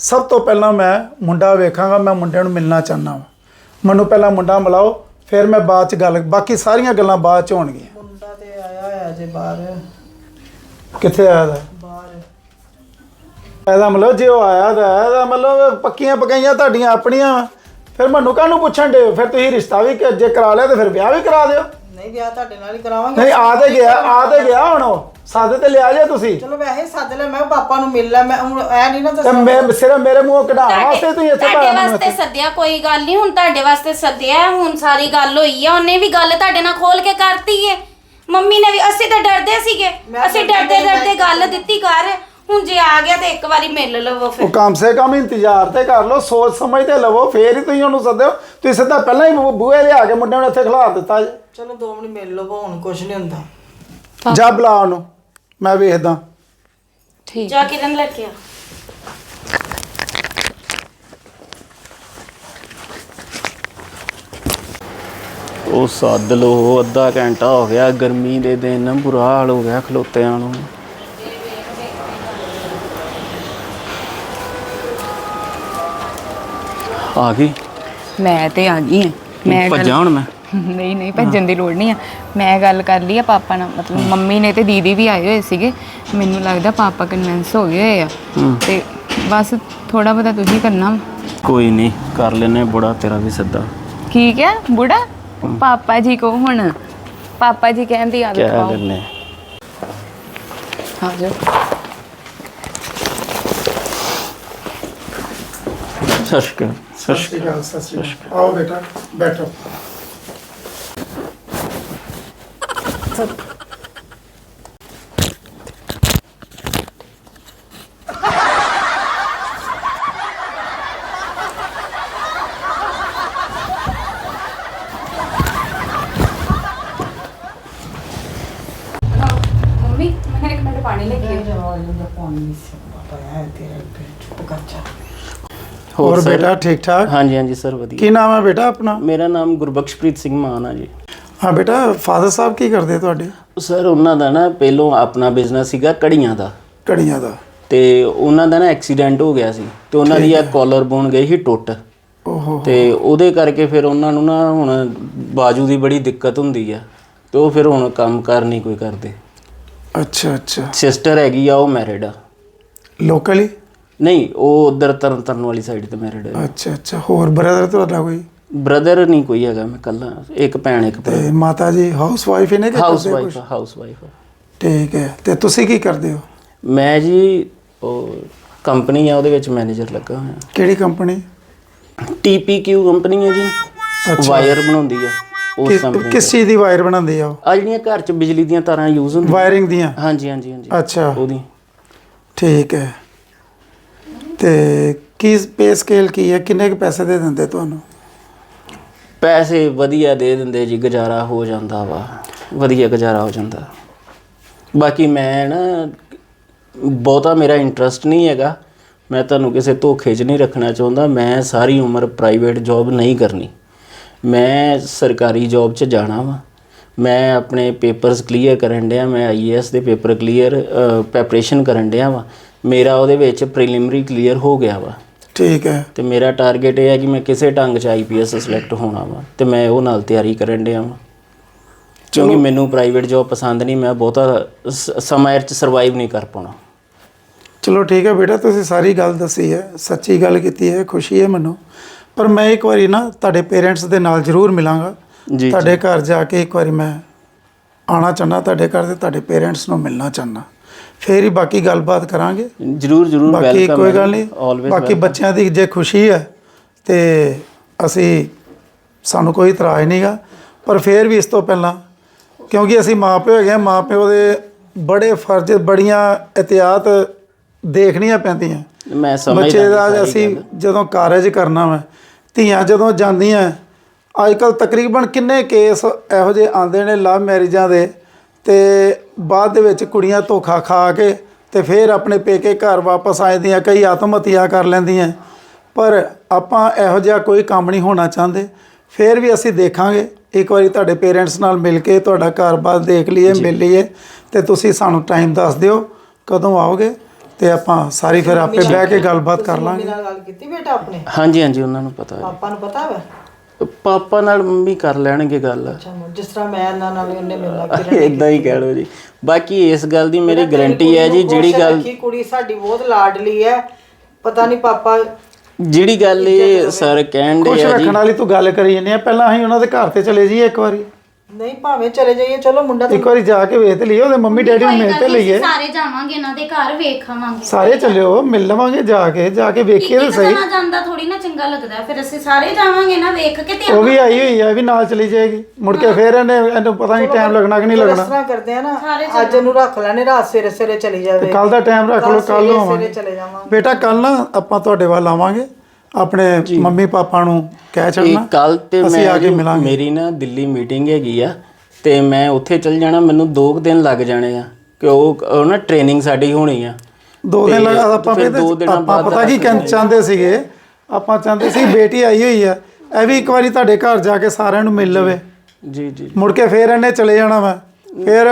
ਸਭ ਤੋਂ ਪਹਿਲਾਂ ਮੈਂ ਮੁੰਡਾ ਵੇਖਾਂਗਾ ਮੈਂ ਮੁੰਡੇ ਨੂੰ ਮਿਲਣਾ ਚਾਹੁੰਦਾ ਹਾਂ ਮੈਨੂੰ ਪਹਿਲਾਂ ਮੁੰਡਾ ਮਿਲਾਓ ਫਿਰ ਮੈਂ ਬਾਅਦ ਚ ਗੱਲ ਬਾਕੀ ਸਾਰੀਆਂ ਗੱਲਾਂ ਬਾਅਦ ਚ ਹੋਣਗੀਆਂ। ਮੁੰਡਾ ਤੇ ਆਇਆ ਹੋਇਆ ਜੇ ਬਾਹਰ। ਕਿੱਥੇ ਆਇਆ ਦਾ? ਬਾਹਰ। ਇਹਦਾ ਮਤਲਬ ਜੇ ਉਹ ਆਇਆ ਦਾ ਇਹਦਾ ਮਤਲਬ ਪੱਕੀਆਂ ਪਕਾਈਆਂ ਤੁਹਾਡੀਆਂ ਆਪਣੀਆਂ ਵਾਂ। ਫਿਰ ਮੈਨੂੰ ਕਾਹਨੂੰ ਪੁੱਛਣ ਦੇ ਫਿਰ ਤੁਸੀਂ ਰਿਸ਼ਤਾ ਵੀ ਕ- ਜੇ ਕਰਾ ਲਿਆ ਤੇ ਫਿਰ ਵਿਆਹ ਵੀ ਕਰਾ ਦਿਓ। ਨਹੀਂ ਵਿਆਹ ਤੁਹਾਡੇ ਨਾਲ ਹੀ ਕਰਾਵਾਂਗੇ। ਨਹੀਂ ਆ ਤੇ ਗਿਆ ਆ ਤੇ ਗਿਆ ਹੁਣ ਉਹ। ਸਾਦੇ ਤੇ ਲਿਆ ਜੇ ਤੁਸੀਂ। ਚਲੋ ਵੈਸੇ ਸੱਦ ਲੈ ਮੈਂ ਪਾਪਾ ਨੂੰ ਮਿਲ ਲੈ ਮੈਂ ਹੁਣ ਐ ਨਹੀਂ ਨਾ ਤੇ ਮੈਂ ਸਿਰਫ ਮੇਰੇ ਮੂੰਹ ਕਢਾਉਣ ਵਾਸਤੇ ਤੁਸੀਂ ਇੱਥੇ ਤੁਹਾਡੇ ਭਾਇਆ ਵਾਸਤੇ। ਸੱਦਿਆ ਕੋਈ ਗੱਲ ਨਹੀਂ ਹੁਣ ਤੁਹਾਡੇ ਵਾਸਤੇ ਸੱਦਿਆ ਹੁਣ ਸਾਰੀ ਗੱਲ ਹੋਈ ਆ ਉਹਨੇ ਵੀ ਗੱਲ ਤੁਹਾਡੇ ਨਾਲ ਖੋਲ ਕੇ ਕਰਤੀ ਏ। ਮੰਮੀ ਨੇ ਵੀ ਅਸੀਂ ਤਾਂ ਡਰਦੇ ਸੀਗੇ। ਮੈਂ ਅਸੀਂ ਡਰਦੇ ਡਰਦੀ ਡਰਦੇ ਗੱਲ ਦਿੱਤੀ ਕਰ ਹੁਣ ਜੇ ਆ ਗਿਆ ਤੇ ਇੱਕ ਵਾਰੀ ਮਿਲ ਲਵੋ ਉਹ ਫਿਰ ਕਮ ਸੇ ਕਮ ਇੰਤਜ਼ਾਰ ਤੇ ਕਰ ਲਓ ਸੋਚ ਸਮਝ ਤੇ ਲਵੋ ਫੇਰ ਹੀ ਤੁਸੀਂ ਉਹਨੂੰ ਸੱਦਿਓ। ਤੁਸੀਂ ਸਿੱਧਾ ਪਹਿਲਾਂ ਹੀ ਬੂ- ਬੂਹੇ ਲਿਆ ਕੇ ਮੁੰਡੇ ਨੂੰ ਇੱਥੇ ਖਿਲਾ ਦਿੱਤਾ ਜੇ। ਚਲੋ ਦੋ ਮਿੰਟ ਮਿਲ ਲਵੋ ਹੁਣ ਕੁਝ ਨਹੀਂ ਹੁੰਦਾ। ਜਾ ਬੁਲਾ ਉਹਨੂੰ ਮੈਂ ਵੇਖਦਾ। ਠੀਕ। ਜਾ ਕਿਰਨ ਲੈ ਕੇ ਆ। ਉਹ ਸੱਦ ਲੋ ਅੱਧਾ ਘੰਟਾ ਹੋ ਗਿਆ ਗਰਮੀ ਦੇ ਦਿਨ ਬੁਰਾ ਹਾਲ ਹੋ ਗਿਆ ਖਲੋਤਿਆਂ ਨੂੰ। ਆ ਗਈ? ਮੈਂ ਤੇ ਆ ਗਈ ਹਾਂ। ਮੈਂ ਭੱਜਾਂ ਹੁਣ ਮੈਂ? ਨਹੀਂ ਨਹੀਂ ਭੱਜਣ ਦੀ ਲੋੜ ਨਹੀਂ ਆ। ਮੈਂ ਗੱਲ ਕਰ ਲਈ ਆ ਪਾਪਾ ਨਾਲ। ਮਤਲਬ ਮੰਮੀ ਨੇ ਤੇ ਦੀਦੀ ਵੀ ਆਏ ਹੋਏ ਸੀਗੇ। ਮੈਨੂੰ ਲੱਗਦਾ ਪਾਪਾ ਕਨਵਿੰਸ ਹੋ ਗਏ ਹੋਏ ਆ। ਹੂੰ। ਤੇ ਬਸ ਥੋੜਾ ਬਹੁਤਾ ਤੁਸੀਂ ਕਰਨਾ। ਕੋਈ ਨਹੀਂ ਕਰ ਲੈਨੇ ਬੁੜਾ ਤੇਰਾ ਵੀ ਸੱਦਾ ਕੀ ਕਿਹਾ ਬੁੜਾ? ਪਾਪਾ ਜੀ ਕੋ ਹੁਣ? ਪਾਪਾ ਜੀ ਕਹਿੰਦੀ ਆਦਤ ਕਹਿ ਪਾਓ। ਲੈਨੇ ਆ। ਜਾਓ। ਸਸ਼ਕ ਸਤਿ ਸ਼੍ਰੀ ਅਕਾਲ ਸਤਿ ਸ਼੍ਰੀ ਅਕਾਲ। ਆਓ ਬੇਟਾ ਬੈਠੋ ਮੰਮੀ ਮੈਂ ਇੱਕ ਮਿੰਟ ਪਾਣੀ ਲੈ ਕੇ ਆਈ। ਜਵਾ ਜਾਂਦਾ ਪਾਣੀ ਨਹੀਂ ਸੀ ਪਾਪਾ ਐ ਤੇਰਾ ਚੁੱਪ ਕਰ ਜਾ ਹੋਰ sir? ਬੇਟਾ ਠੀਕ ਠਾਕ ਹਾਂਜੀ ਹਾਂਜੀ ਸਰ ਵਧੀਆ ਕੀ ਨਾਮ ਹੈ ਬੇਟਾ ਆਪਣਾ ਮੇਰਾ ਨਾਮ ਗੁਰਬਖਸ਼ਪ੍ਰੀਤ ਸਿੰਘ ਮਾਨ ਆ ਜੀ ਹਾਂ ਬੇਟਾ ਫਾਦਰ ਸਾਹਿਬ ਕੀ ਕਰਦੇ ਤੁਹਾਡੇ? ਸਰ ਉਹਨਾਂ ਦਾ ਨਾ ਪਹਿਲੋਂ ਆਪਣਾ ਬਿਜ਼ਨਸ ਸੀਗਾ ਕੜੀਆਂ ਦਾ। ਕੜੀਆਂ ਦਾ। ਤੇ ਉਹਨਾਂ ਦਾ ਨਾ ਐਕਸੀਡੈਂਟ ਹੋ ਗਿਆ ਸੀ ਤੇ ਉਹਨਾਂ ਦੀ ਆ ਕਾਲਰ ਬੋਨ ਗਈ ਸੀ ਟੁੱਟ। ਓਹੋ। ਤੇ ਉਹਦੇ ਕਰਕੇ ਫਿਰ ਉਹਨਾਂ ਨੂੰ ਨਾ ਹੁਣ ਬਾਜੂ ਦੀ ਬੜੀ ਦਿੱਕਤ ਹੁੰਦੀ ਆ। ਤੇ ਉਹ ਫਿਰ ਹੁਣ ਕੰਮ ਕਰ ਨਹੀਂ ਕੋਈ ਕਰਦੇ। ਅੱਛਾ ਅੱਛਾ। ਸਿਸਟਰ ਹੈਗੀ ਆ ਉਹ ਮੈਰਿਡ ਆ। ਲੋਕਲੀ ਨਹੀਂ ਉਹ ਉਧਰ ਤਰਨ ਤਰਨ ਵਾਲੀ ਸਾਈਡ ਤੇ ਮੈਰਿਡ ਹੈ ਅੱਛਾ ਅੱਛਾ। ਹੋਰ ਬ੍ਰਦਰ ਤੁਹਾਡਾ ਕੋਈ? ਬ੍ਰਦਰ ਨਹੀਂ ਕੋਈ ਹੈਗਾ ਮੈਂ ਕੱਲਾ ਇੱਕ ਭੈਣ ਇੱਕ ਭਰਾ। ਤੇ ਮਾਤਾ ਜੀ ਹਾਊਸ ਵਾਈਫ ਨੇ ਕਿ ਹਾਊਸ ਕਰਦੇ ਵਾਈਫ ਕੁਛ? ਹਾਊਸ ਵਾਈਫ ਠੀਕ ਹੈ ਤੇ ਤੁਸੀਂ ਕੀ ਕਰਦੇ ਹੋ? ਮੈਂ ਜੀ ਉਹ ਕੰਪਨੀ ਆ ਉਹਦੇ ਵਿੱਚ ਮੈਨੇਜਰ ਲੱਗਾ ਹੋਇਆ। ਕਿਹੜੀ ਕੰਪਨੀ TPQ ਕੰਪਨੀ ਹੈ ਜੀ। ਵਾਇਰ ਬਣਾਉਂਦੀ ਆ ਉਸ ਕੰਪਨੀ ਕਿਸ ਚੀਜ਼ ਦੀ ਵਾਇਰ ਬਣਾਉਂਦੀ ਆ ਉਹ? ਆ ਜਿਹੜੀਆਂ ਘਰ 'ਚ ਬਿਜਲੀ ਦੀਆਂ ਤਾਰਾਂ ਯੂਜ਼ ਹੁੰਦੀਆਂ। ਵਾਇਰਿੰਗ ਦੀਆਂ? ਹਾਂਜੀ ਹਾਂਜੀ ਹਾਂਜੀ। ਅੱਛਾ। ਉਹਦੀ। ਠੀਕ ਹੈ। ਤੇ ਕੀ ਪੇ ਸਕੇਲ ਕੀ ਹੈ? ਕਿੰਨੇ ਕੁ ਪੈਸੇ ਦੇ ਦਿੰਦੇ ਤੁਹਾਨੂੰ? ਪੈਸੇ ਵਧੀਆ ਦੇ ਦਿੰਦੇ ਜੀ, ਗੁਜ਼ਾਰਾ ਹੋ ਜਾਂਦਾ ਵਾ। ਵਧੀਆ ਗੁਜ਼ਾਰਾ ਹੋ ਜਾਂਦਾ। ਬਾਕੀ ਮੈਂ ਨਾ, ਬਹੁਤਾ ਮੇਰਾ ਇੰਟਰਸਟ ਨਹੀਂ ਹੈਗਾ। ਮੈਂ ਤੁਹਾਨੂੰ ਕਿਸੇ ਧੋਖੇ 'ਚ ਨਹੀਂ ਰੱਖਣਾ ਚਾਹੁੰਦਾ। ਮੈਂ ਸਾਰੀ ਉਮਰ ਪ੍ਰਾਈਵੇਟ ਜੌਬ ਨਹੀਂ ਕਰਨੀ। ਮੈਂ ਸਰਕਾਰੀ ਜੌਬ 'ਚ ਜਾਣਾ ਵਾ। ਮੈਂ ਆਪਣੇ ਪੇਪਰਸ ਕਲੀਅਰ ਕਰਨ ਡਿਆ, ਮੈਂ ਆਈਏਐਸ ਦੇ ਪੇਪਰ ਕਲੀਅਰ ਪ੍ਰੈਪਰੇਸ਼ਨ ਕਰਨ ਡਿਆ ਵਾ। ਮੇਰਾ ਉਹਦੇ ਵਿੱਚ ਪ੍ਰੀਲਿਮਰੀ ਕਲੀਅਰ ਹੋ ਗਿਆ ਵਾ। ਠੀਕ ਹੈ। ਤੇ ਮੇਰਾ ਟਾਰਗੇਟ ਇਹ ਹੈ ਕਿ ਮੈਂ ਕਿਸੇ ਢੰਗ 'ਚ ਆਈਪੀਐਸ ਸਿਲੈਕਟ ਹੋਣਾ ਵਾ ਤੇ ਮੈਂ ਉਹ ਨਾਲ ਤਿਆਰੀ ਕਰਨ ਡਿਆ ਵਾਂ। ਕਿਉਂਕਿ ਮੈਨੂੰ ਪ੍ਰਾਈਵੇਟ ਜੌਬ ਪਸੰਦ ਨਹੀਂ ਮੈਂ ਬਹੁਤਾ ਸ- ਸਮਾਂ ਇਹ 'ਚ ਸਰਵਾਈਵ ਨਹੀਂ ਕਰ ਪਾਉਣਾ। ਚਲੋ ਠੀਕ ਹੈ ਬੇਟਾ ਤੁਸੀਂ ਸਾਰੀ ਗੱਲ ਦੱਸੀ ਹੈ ਸੱਚੀ ਗੱਲ ਕੀਤੀ ਹੈ ਖੁਸ਼ੀ ਹੈ ਮੈਨੂੰ। ਪਰ ਮੈਂ ਇੱਕ ਵਾਰੀ ਨਾ ਤੁਹਾਡੇ ਪੇਰੈਂਟਸ ਦੇ ਨਾਲ ਜ਼ਰੂਰ ਮਿਲਾਂਗਾ। ਜੀ ਤੁਹਾਡੇ ਘਰ ਜਾ ਕੇ ਇੱਕ ਵਾਰੀ ਮੈਂ ਆਣਾ ਚਾਹੁੰਦਾ ਤੁਹਾਡੇ ਘਰ ਤੇ ਤੁਹਾਡੇ ਪੇਰੈਂਟਸ ਨੂੰ ਮਿਲਣਾ ਚਾਹੁੰਦਾ। ਫੇਰ ਹੀ ਬਾਕੀ ਗੱਲਬਾਤ ਕਰਾਂਗੇ। ਜਰੂਰ ਜਰੂਰ ਬਾਕੀ ਵੈਲਕਮ ਕੋਈ ਗੱਲ ਨਹੀਂ। ਬਾਕੀ ਬੱਚਿਆਂ ਦੀ ਜੇ ਖੁਸ਼ੀ ਹੈ ਤੇ ਅਸੀਂ ਸਾਨੂੰ ਕੋਈ ਇਤਰਾਜ਼ ਨਹੀਂਗਾ ਪਰ ਫੇਰ ਵੀ ਇਸ ਤੋਂ ਪਹਿਲਾਂ ਕਿਉਂਕਿ ਅਸੀਂ ਮਾਪੇ ਹੈਗੇ ਹਾਂ ਮਾਪਿਓ ਦੇ ਬੜੇ ਫਰਜ਼ ਬੜੀਆਂ ਇhtiyਾਤ ਦੇਖਣੀਆਂ ਪੈਂਦੀਆਂ। ਮੈਂ ਸਮਝਦਾ ਬੱਚੇ ਦਾ ਅਸੀਂ। ਜਦੋਂ ਕਾਰਜ ਕਰਨਾ ਵਾ ਧੀਆਂ ਜਦੋਂ ਜਾਂਦੀਆਂ ਅੱਜ ਕੱਲ ਤਕਰੀਬਨ ਕਿੰਨੇ ਕੇਸ ਇਹੋ ਜਿਹੇ ਆਉਂਦੇ ਨੇ ਲਵ ਮੈਰਿਜਾਂ ਦੇ ਤੇ ਬਾਅਦ ਦੇ ਵਿੱਚ ਕੁੜੀਆਂ ਧੋਖਾ ਖਾ ਕੇ ਤੇ ਫਿਰ ਆਪਣੇ ਪੇਕੇ ਘਰ ਵਾਪਸ ਆਉਂਦੀਆਂ ਕਈ ਆਤਮ ਹੱਤਿਆ ਕਰ ਲੈਂਦੀਆਂ। ਪਰ ਆਪਾਂ ਇਹੋ ਜਿਹਾ ਕੋਈ ਕੰਮ ਨਹੀਂ ਹੋਣਾ ਚਾਹੁੰਦੇ। ਫਿਰ ਵੀ ਅਸੀਂ ਦੇਖਾਂਗੇ। ਇੱਕ ਵਾਰੀ ਤੁਹਾਡੇ ਪੇਰੈਂਟਸ ਨਾਲ ਮਿਲ ਕੇ ਤੁਹਾਡਾ ਘਰ-ਬਾਰ ਦੇਖ ਲਈਏ ਮਿਲ ਲਈਏ ਤੇ ਤੁਸੀਂ ਸਾਨੂੰ ਟਾਈਮ ਦੱਸ ਦਿਓ ਕਦੋਂ ਆਓਗੇ ਤੇ ਆਪਾਂ ਸਾਰੀ ਫਿਰ ਆਪੇ ਬਹਿ ਕੇ ਗੱਲਬਾਤ ਕਰ ਲਾਂਗੇ। ਨਾਲ ਗੱਲ ਕੀਤੀ ਬੇਟਾ ਆਪਣੇ? ਹਾਂਜੀ ਹਾਂਜੀ ਉਹਨਾਂ ਨੂੰ ਪਤਾ ਪਾਪਾ ਨੂੰ ਪਤਾ ਵਾ? ਹੈ ਪਾਪਾ ਨਾਲ ਮੰਮੀ ਕਰ ਲੈਣਗੇ ਗੱਲ। ਅੱਛਾ ਜਿਸ ਤਰ੍ਹਾਂ ਮੈਂ ਇਹਨਾਂ ਨਾਲ ਉਹਨੇ ਮਿਲਣਾ ਕਿਰਨ ਇਦਾਂ ਹੀ ਕਹਿ ਲਓ ਜੀ। ਬਾਕੀ ਇਸ ਗੱਲ ਦੀ ਮੇਰੀ ਗਾਰੰਟੀ ਹੈ ਜੀ ਜਿਹੜੀ ਗੱਲ ਰੱਖੀ ਕੁੜੀ ਸਾਡੀ ਬਹੁਤ ਲਾਡਲੀ ਹੈ। ਪਤਾ ਨਹੀਂ ਪਾਪਾ ਜਿਹੜੀ ਗੱਲ ਇਹ ਸਰ ਕਹਿਣ ਦੇ ਆ ਜੀ ਰੱਖਣ ਵਾਲੀ ਤੂੰ ਗੱਲ ਕਰੀ ਜੰਨੇ ਆ। ਪਹਿਲਾਂ ਅਸੀਂ ਉਹਨਾਂ ਦੇ ਘਰ ਤੇ ਚਲੇ ਜਾਈਏ ਇੱਕ ਵਾਰੀ। ਨਹੀਂ ਭਾਵੇਂ ਚਲੇ ਜਾਈਏ ਚਲੋ ਮੁੰਡਾ ਤਾਂ ਇੱਕ ਵਾਰੀ ਜਾ ਕੇ ਵੇਖ ਤੇ ਲਈਏ ਉਹਦੇ ਮੰਮੀ ਡੈਡੀ ਨੂੰ ਮਿਲ ਤੇ ਲਈਏ। ਸਾਰੇ ਜਾਵਾਂਗੇ ਇਹਨਾਂ ਦੇ ਘਰ ਵੇਖਾਵਾਂਗੇ ਸਾਰੇ ਚੱਲਿਓ ਮਿਲ ਲਵਾਂਗੇ ਜਾ ਕੇ ਜਾ ਕੇ ਵੇਖੀਏ ਤੇ ਸਹੀ। ਜਣਾ ਜਾਂਦਾ ਥੋੜੀ ਨਾ ਚੰਗਾ ਲੱਗਦਾ ਫਿਰ ਅਸੀਂ ਸਾਰੇ ਜਾਵਾਂਗੇ ਨਾ ਵੇਖ ਕੇ ਤੇ ਉਹ ਵੀ ਆਈ ਹੋਈ ਆ ਵੀ ਨਾਲ ਚਲੀ ਜਾਏਗੀ। ਮੁੜ ਕੇ ਫੇਰ ਇਹਨੇ ਇਹਨੂੰ ਪਤਾ ਨਹੀਂ ਟਾਈਮ ਲੱਗਣਾ ਕਿ ਨਹੀਂ ਇਸ ਲੱਗਣਾ। ਤਰ੍ਹਾਂ ਕਰਦੇ ਆ ਨਾ ਅੱਜ ਇਹਨੂੰ ਰੱਖ ਲੈਣੇ ਰਾਤ ਸਵੇਰੇ ਸਵੇਰੇ ਚਲੀ ਜਾਵੇ। ਕੱਲ ਦਾ ਟਾਈਮ ਰੱਖ ਲਓ ਕੱਲ ਨੂੰ ਸਵੇਰੇ ਆਵਾਂਗੇ। ਚਲੇ ਜਾਵਾਂਗੇ। ਬੇਟਾ ਕੱਲ ਨਾ ਆਪਾਂ ਤੁਹਾਡੇ ਵੱਲ ਆਵਾਂਗੇ। ਆਪਣੇ ਮੰਮੀ ਪਾਪਾ ਨੂੰ ਕਹਿ ਇਹ ਛੱਡਣਾ ਕੱਲ ਤੇ ਅਸੀਂ ਆ ਕੇ ਮਿਲਾਂਗੇ। ਮੇਰੀ ਨਾ ਦਿੱਲੀ ਮੀਟਿੰਗ ਹੈਗੀ ਆ ਤੇ ਮੈਂ ਉੱਥੇ ਚੱਲ ਜਾਣਾ ਮੈਨੂੰ 2 ਦਿਨ ਲੱਗ ਜਾਣੇ ਆ ਕਿ ਉਹ ਨਾ ਟ੍ਰੇਨਿੰਗ ਸਾਡੀ ਹੋਣੀ ਆ। ਦੋ ਦਿਨ ਤੇ ਲਗਾ ਆਪਾਂ ਆਪਾਂ ਪਤਾ ਕੀ ਚਾਹੁੰਦੇ ਸੀਗੇ? ਆਪਾਂ ਚਾਹੁੰਦੇ ਸੀ ਬੇਟੀ ਆਈ ਹੋਈ ਆ ਇਹ ਵੀ ਇੱਕ ਵਾਰੀ ਤੁਹਾਡੇ ਘਰ ਜਾ ਕੇ ਸਾਰਿਆਂ ਨੂੰ ਮਿਲ ਲਵੇ। ਜੀ ਜੀ। ਮੁੜ ਕੇ ਫੇਰ ਇਹਨੇ ਚਲੇ ਜਾਣਾ ਵਾ। ਫੇਰ